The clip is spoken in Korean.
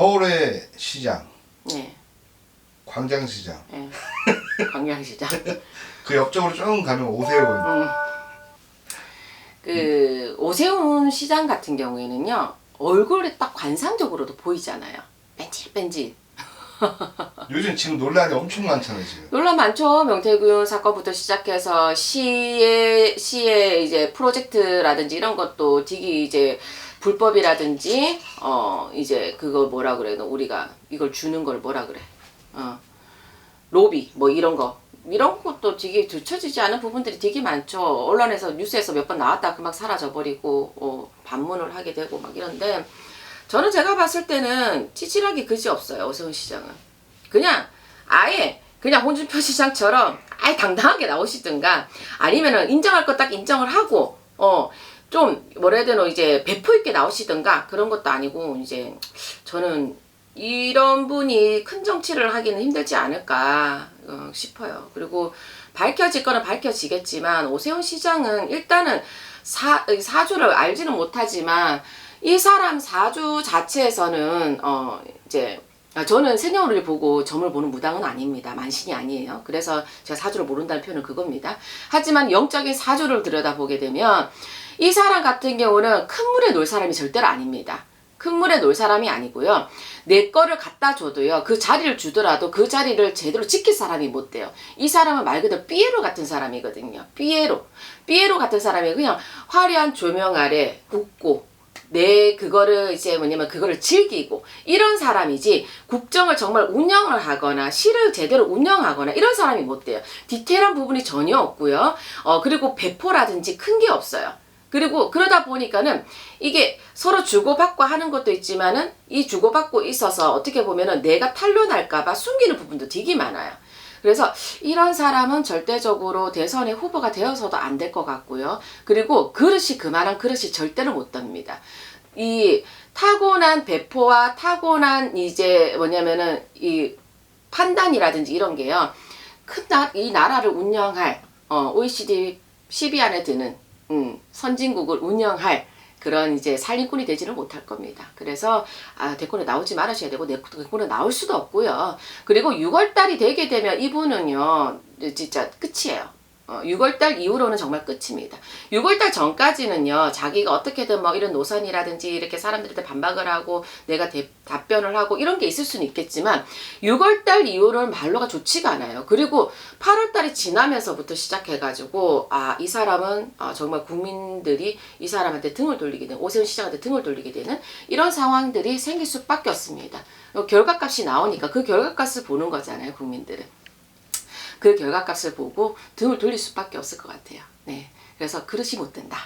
서울의 시장, 네. 광장시장. 네. 광양시장. 그 옆쪽으로 쭉 가면 오세훈. 음. 그 오세훈 시장 같은 경우에는요 얼굴이 딱 관상적으로도 보이잖아요. 뺀질뺀질. 요즘 지금 논란이 엄청 많잖아요 지금. 논란 많죠. 명태균 사건부터 시작해서 시의 시의 이제 프로젝트라든지 이런 것도 되게 이제 불법이라든지 어 이제 그거 뭐라 그래? 너 우리가 이걸 주는 걸 뭐라 그래? 어 로비 뭐 이런 거 이런 것도 되게 들춰지지 않은 부분들이 되게 많죠. 언론에서 뉴스에서 몇 번 나왔다 금방 사라져 버리고 어, 반문을 하게 되고 막 이런데 저는 제가 봤을 때는 찌질하기 그지 없어요. 오세훈 시장은 그냥 아예 그냥 홍준표 시장처럼 아예 당당하게 나오시든가 아니면은 인정할 거 딱 인정을 하고 어 좀 뭐라 해야 되노 이제 배포 있게 나오시든가 그런 것도 아니고 이제 저는 이런 분이 큰 정치를 하기는 힘들지 않을까 어, 싶어요. 그리고 밝혀질 거는 밝혀지겠지만 오세훈 시장은 일단은 사, 사주를 알지는 못하지만 이 사람 사주 자체에서는 어 이제 아, 저는 생년월일 보고 점을 보는 무당은 아닙니다. 만신이 아니에요. 그래서 제가 사주를 모른다는 표현은 그겁니다. 하지만 영적인 사주를 들여다보게 되면 이 사람 같은 경우는 큰 물에 놀 사람이 절대로 아닙니다. 큰 물에 놀 사람이 아니고요. 내 거를 갖다 줘도요. 그 자리를 주더라도 그 자리를 제대로 지킬 사람이 못 돼요. 이 사람은 말 그대로 삐에로 같은 사람이거든요. 삐에로. 삐에로 같은 사람이 그냥 화려한 조명 아래 웃고 내 그거를 이제 뭐냐면 그거를 즐기고 이런 사람이지 국정을 정말 운영을 하거나 시를 제대로 운영하거나 이런 사람이 못 돼요. 디테일한 부분이 전혀 없고요. 어 그리고 배포라든지 큰 게 없어요. 그리고 그러다 보니까는 이게 서로 주고받고 하는 것도 있지만은 이 주고받고 있어서 어떻게 보면은 내가 탄로날까봐 숨기는 부분도 되게 많아요. 그래서 이런 사람은 절대적으로 대선의 후보가 되어서도 안 될 것 같고요. 그리고 그릇이 그만한 그릇이 절대로 못 됩니다. 이 타고난 배포와 타고난 이제 뭐냐면은 이 판단이라든지 이런 게요. 큰 나, 이 나라를 운영할 어, OECD 10위 안에 드는 음, 선진국을 운영할 그런 이제 살림꾼이 되지는 못할 겁니다. 그래서 아, 대권에 나오지 말으셔야 되고 내- 대권에 나올 수도 없고요. 그리고 6월 달이 되게 되면 이분은요 진짜 끝이에요. 어, 6월달 이후로는 정말 끝입니다. 6월달 전까지는요, 자기가 어떻게든 뭐 이런 노선이라든지 이렇게 사람들한테 반박을 하고 내가 대- 답변을 하고 이런 게 있을 수는 있겠지만 6월달 이후로는 말로가 좋지가 않아요. 그리고 8월달이 지나면서부터 시작해가지고 아, 이 사람은 아, 정말 국민들이 이 사람한테 등을 돌리게 되는, 오세훈 시장한테 등을 돌리게 되는 이런 상황들이 생길 수밖에 없습니다. 어, 결과값이 나오니까 그 결과값을 보는 거잖아요, 국민들은. 그 결과값을 보고 등을 돌릴 수밖에 없을 것 같아요. 네. 그래서 그릇이 못 된다.